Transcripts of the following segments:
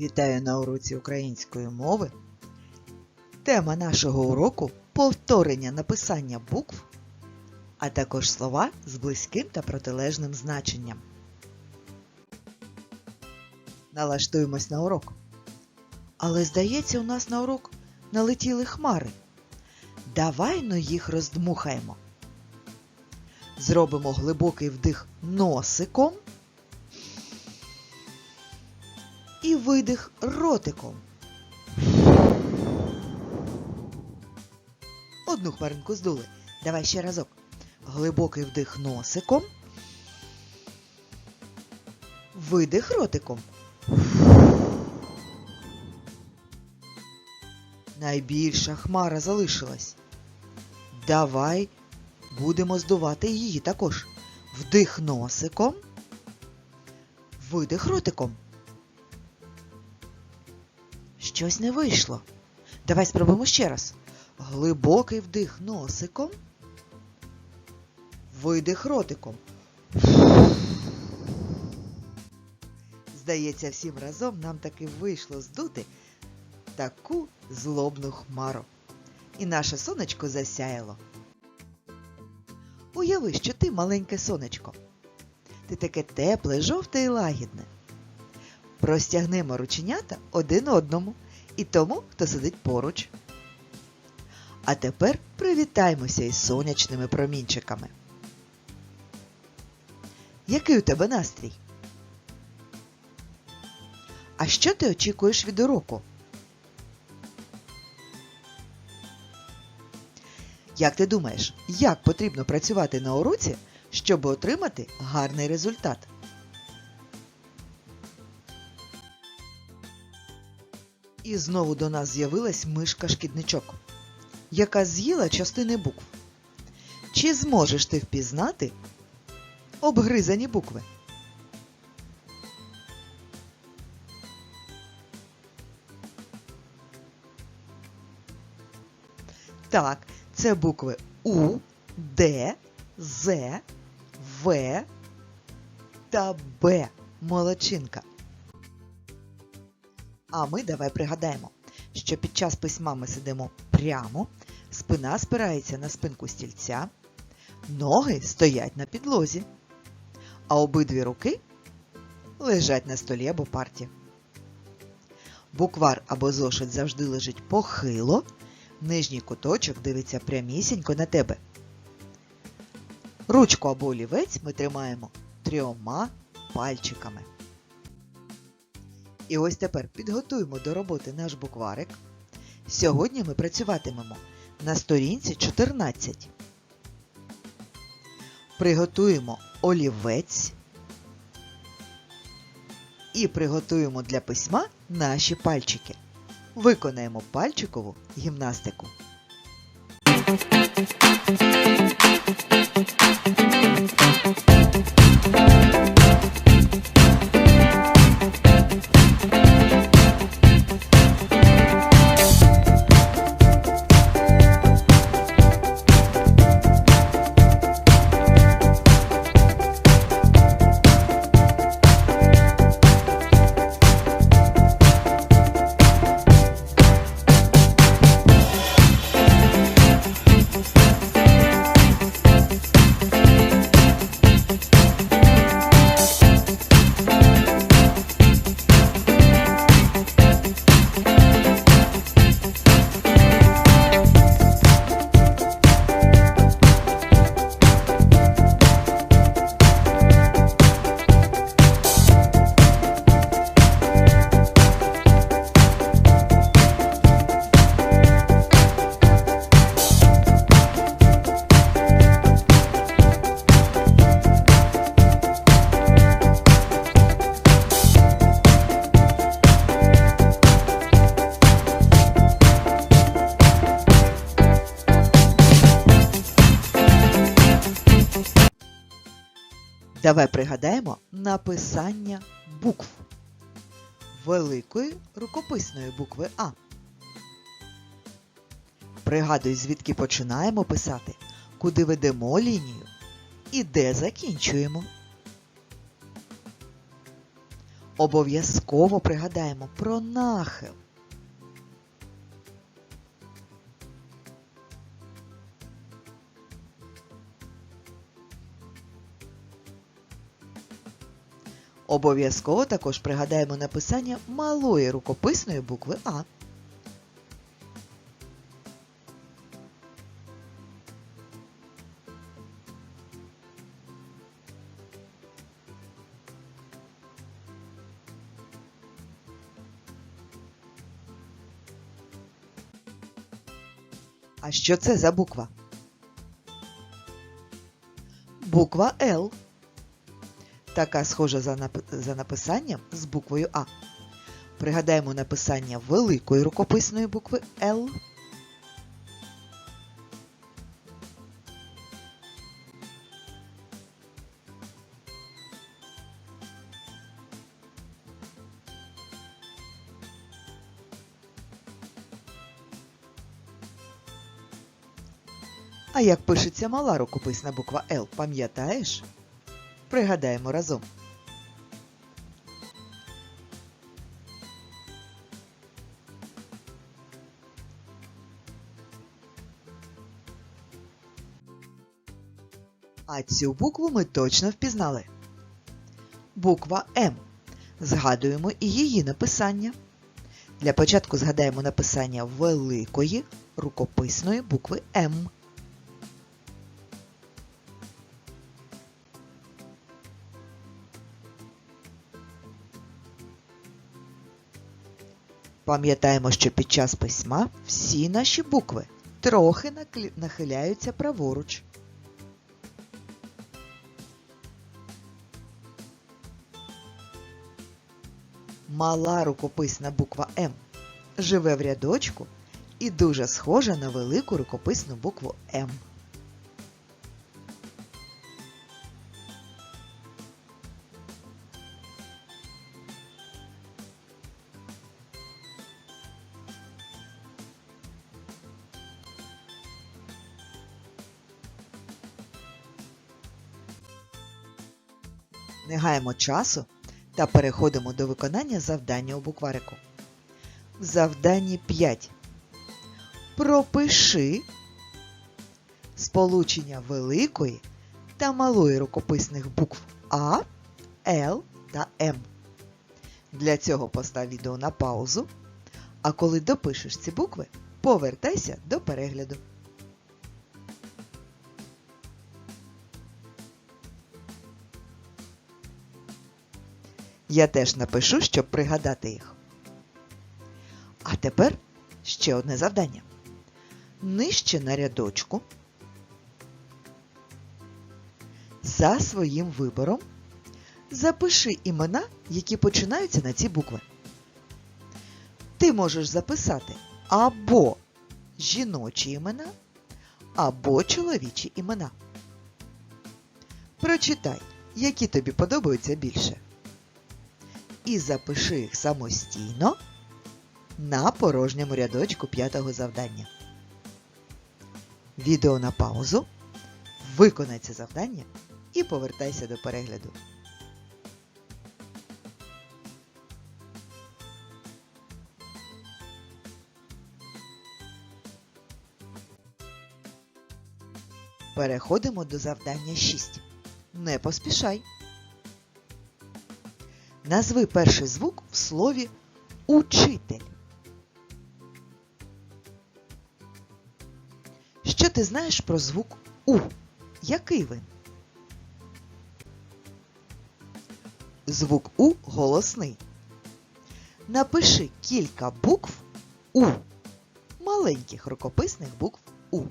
Вітаю на уроці української мови. Тема нашого уроку повторення написання букв, а також слова з близьким та протилежним значенням. Налаштуємось на урок. Але здається, у нас на урок налетіли хмари. Давай но їх роздмухаємо. Зробимо глибокий вдих носиком видих ротиком. Одну хмаринку здули. Давай ще разок. Глибокий вдих носиком. Видих ротиком. Найбільша хмара залишилась. Давай будемо здувати її також. Вдих носиком. Видих ротиком. Щось не вийшло. Давай спробуємо ще раз. Глибокий вдих носиком. Видих ротиком. Здається, всім разом нам таки вийшло здути таку злобну хмару. І наше сонечко засяяло. Уяви, що ти маленьке сонечко. Ти таке тепле, жовте і лагідне. Простягнемо рученята один одному і тому, хто сидить поруч. А тепер привітаймося із сонячними промінчиками. Який у тебе настрій? А що ти очікуєш від уроку? Як ти думаєш, як потрібно працювати на уроці, щоб отримати гарний результат? І знову до нас з'явилась мишка-шкідничок, яка з'їла частини букв. Чи зможеш ти впізнати обгризані букви? Так, це букви У, Д, З, В та Б. Молодчинка. А ми давай пригадаємо, що під час письма ми сидимо прямо, спина спирається на спинку стільця, ноги стоять на підлозі, а обидві руки лежать на столі або парті. Буквар або зошит завжди лежить похило, нижній куточок дивиться прямісінько на тебе. Ручку або олівець ми тримаємо трьома пальчиками. І ось тепер підготуємо до роботи наш букварик. Сьогодні ми працюватимемо на сторінці 14. Приготуємо олівець і приготуємо для письма наші пальчики. Виконаємо пальчикову гімнастику. Давай пригадаємо написання букв великої рукописної букви А. Пригадуй, звідки починаємо писати, куди ведемо лінію і де закінчуємо. Обов'язково пригадаємо про нахил. Обов'язково також пригадаємо написання малої рукописної букви А. А що це за буква? Буква Л. Така схожа за, нап- за написанням з буквою А. Пригадаємо написання великої рукописної букви Л. А як пишеться мала рукописна буква Л, пам'ятаєш? Пригадаємо разом. А цю букву ми точно впізнали. Буква М. Згадуємо і її написання. Для початку згадаємо написання великої рукописної букви М. Пам'ятаємо, що під час письма всі наші букви трохи нахиляються праворуч. Мала рукописна буква М живе в рядочку і дуже схожа на велику рукописну букву М. Не часу та переходимо до виконання завдання у букварику. Завданні 5. Пропиши сполучення великої та малої рукописних букв А, Л та М. Для цього постав відео на паузу, а коли допишеш ці букви, повертайся до перегляду. Я теж напишу, щоб пригадати їх. А тепер ще одне завдання. Нижче на рядочку за своїм вибором запиши імена, які починаються на ці букви. Ти можеш записати або жіночі імена, або чоловічі імена. Прочитай, які тобі подобаються більше і запиши їх самостійно на порожньому рядочку п'ятого завдання. Відео на паузу. Виконай це завдання і повертайся до перегляду. Переходимо до завдання 6. Не поспішай. Назви перший звук в слові учитель. Що ти знаєш про звук У? Який він? Звук У голосний. Напиши кілька букв У. Маленьких рукописних букв У.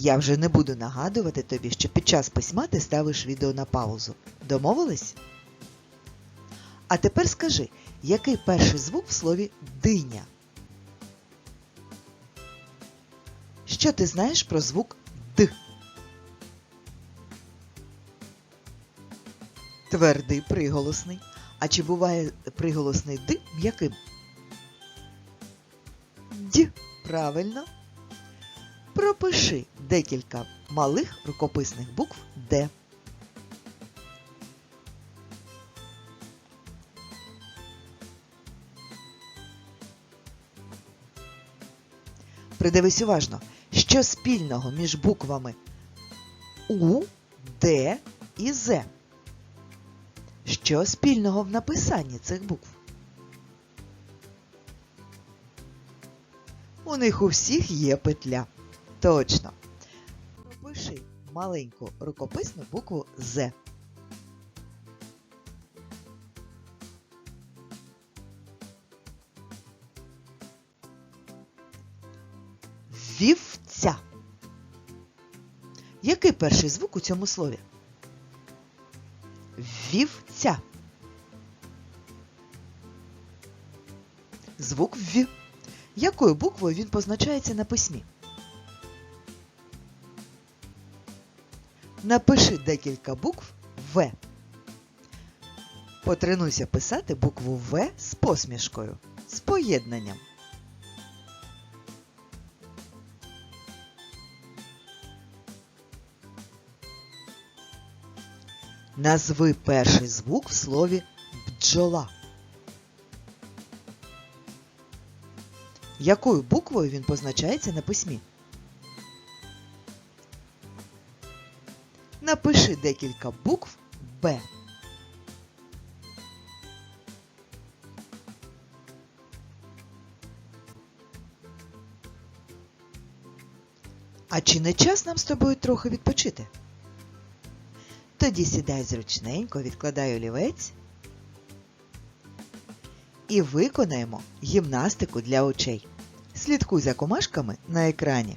Я вже не буду нагадувати тобі, що під час письма ти ставиш відео на паузу. Домовились? А тепер скажи, який перший звук в слові диня? Що ти знаєш про звук Д? Твердий приголосний. А чи буває приголосний Д м'яким? Д. Правильно. Пропиши декілька малих рукописних букв Д. Придивись уважно, що спільного між буквами У, Д і З. Що спільного в написанні цих букв? У них у всіх є петля. Точно. Пропиши маленьку рукописну букву З. Вівця. Який перший звук у цьому слові? Вівця. Звук В. Якою буквою він позначається на письмі? Напиши декілька букв В. Потренуйся писати букву В з посмішкою, з поєднанням. Назви перший звук в слові бджола. Якою буквою він позначається на письмі? Напиши декілька букв Б. А чи не час нам з тобою трохи відпочити? Тоді сідай зручненько, відкладай олівець і виконаємо гімнастику для очей. Слідкуй за комашками на екрані.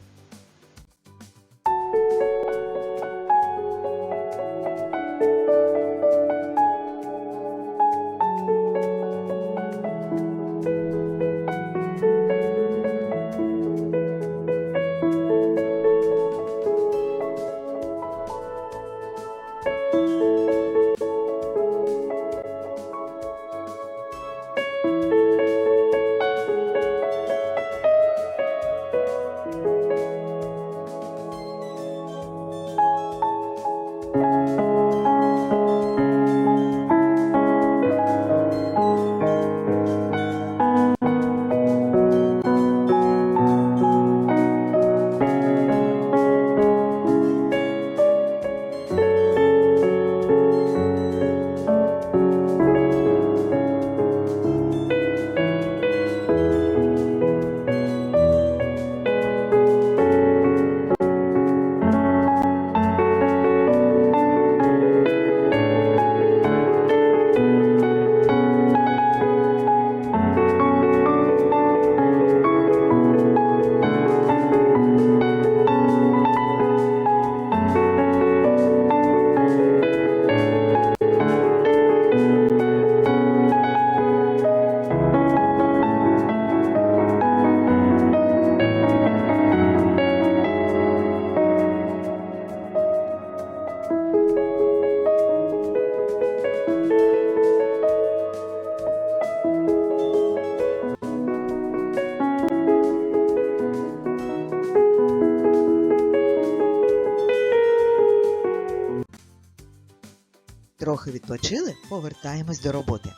Відпочили, повертаємось до роботи.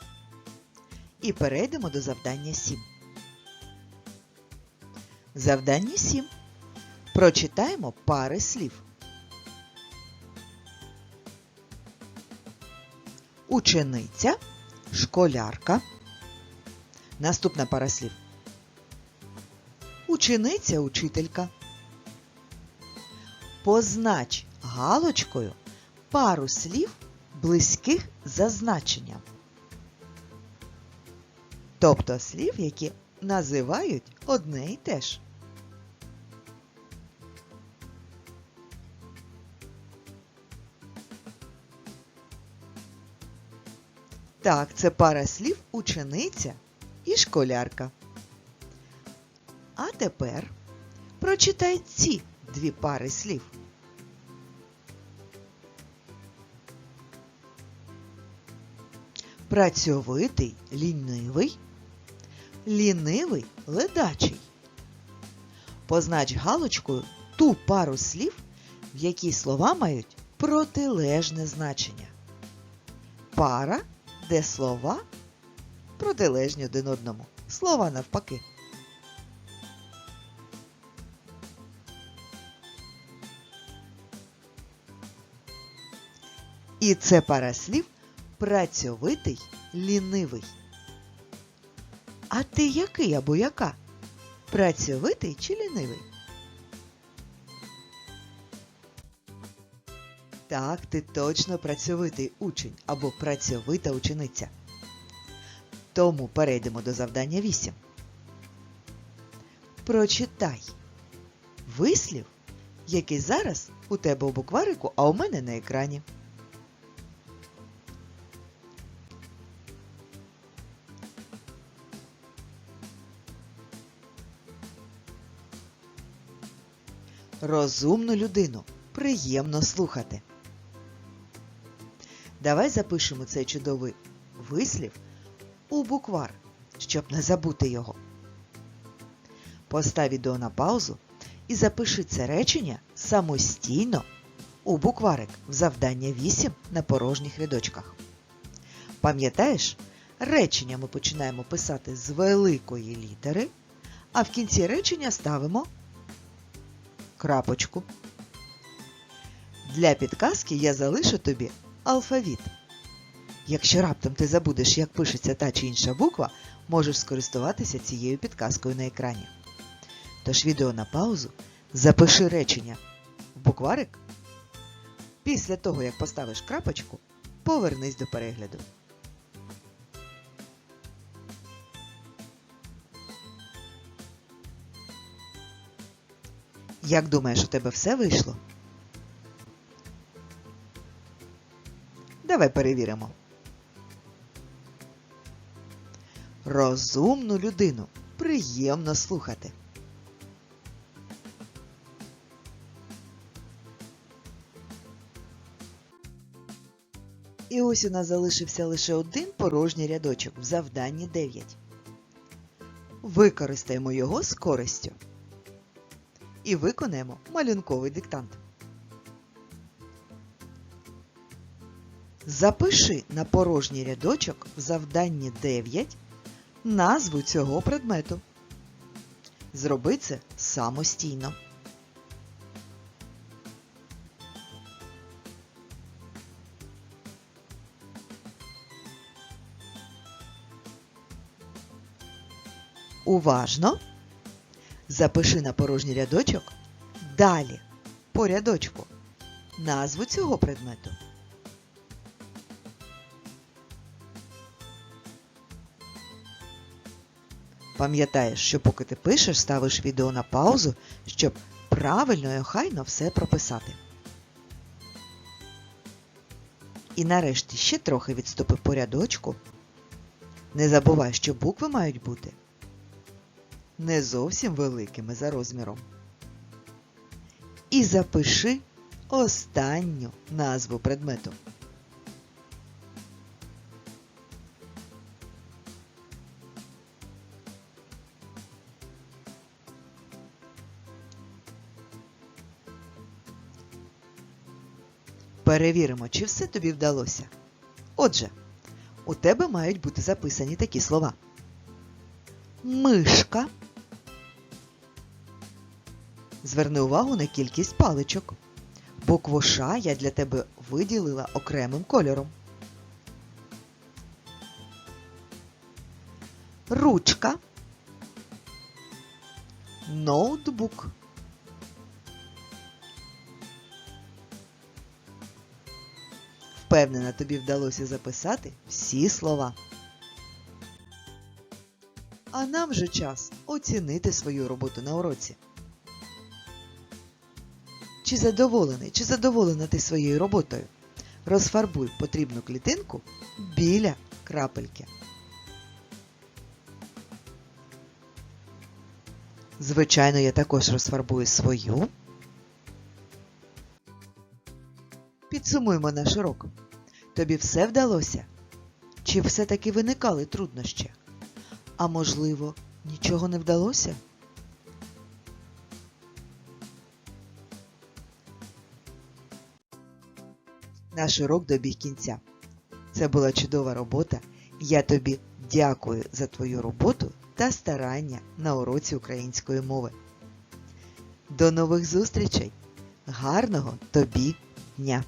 І перейдемо до завдання 7. Завдання 7. Прочитаємо пари слів. Учениця, школярка. Наступна пара слів. Учениця, учителька. Познач галочкою пару слів близьких за значенням. Тобто слів, які називають одне і те ж. Так, це пара слів учениця і школярка. А тепер прочитай ці дві пари слів. Працьовитий, лінивий, лінивий, ледачий. Познач галочкою ту пару слів, в якій слова мають протилежне значення. Пара, де слова протилежні один одному. Слова навпаки. І це пара слів працьовитий, лінивий. А ти який або яка? Працьовитий чи лінивий? Так, ти точно працьовитий учень або працьовита учениця. Тому перейдемо до завдання 8. Прочитай вислів, який зараз у тебе у букварику, а у мене на екрані. Розумну людину приємно слухати. Давай запишемо цей чудовий вислів у буквар, щоб не забути його. Постав відео на паузу і запиши це речення самостійно у букварик в завдання 8 на порожніх рядочках. Пам'ятаєш, речення ми починаємо писати з великої літери, а в кінці речення ставимо крапочку. Для підказки я залишу тобі алфавіт. Якщо раптом ти забудеш, як пишеться та чи інша буква, можеш скористуватися цією підказкою на екрані. Тож відео на паузу, запиши речення в букварик. Після того, як поставиш крапочку, повернись до перегляду. Як думаєш, у тебе все вийшло? Давай перевіримо. Розумну людину приємно слухати. І ось у нас залишився лише один порожній рядочок в завданні 9. Використаємо його з користю. І виконаємо малюнковий диктант. Запиши на порожній рядочок в завданні 9 назву цього предмету. Зроби це самостійно. Уважно запиши на порожній рядочок далі по рядочку назву цього предмету. Пам'ятаєш, що поки ти пишеш, ставиш відео на паузу, щоб правильно і охайно все прописати. І нарешті ще трохи відступи по рядочку. Не забувай, що букви мають бути не зовсім великими за розміром. І запиши останню назву предмету. Перевіримо, чи все тобі вдалося. Отже, у тебе мають бути записані такі слова. Мишка. Зверни увагу на кількість паличок. Букву Ш я для тебе виділила окремим кольором. Ручка. Ноутбук. Впевнена, тобі вдалося записати всі слова. А нам вже час оцінити свою роботу на уроці. Чи задоволений, чи задоволена ти своєю роботою? Розфарбуй потрібну клітинку біля крапельки. Звичайно, я також розфарбую свою. Підсумуємо наш урок. Тобі все вдалося? Чи все-таки виникали труднощі? А можливо, нічого не вдалося? Наш урок добіг кінця. Це була чудова робота. Я тобі дякую за твою роботу та старання на уроці української мови. До нових зустрічей! Гарного тобі дня!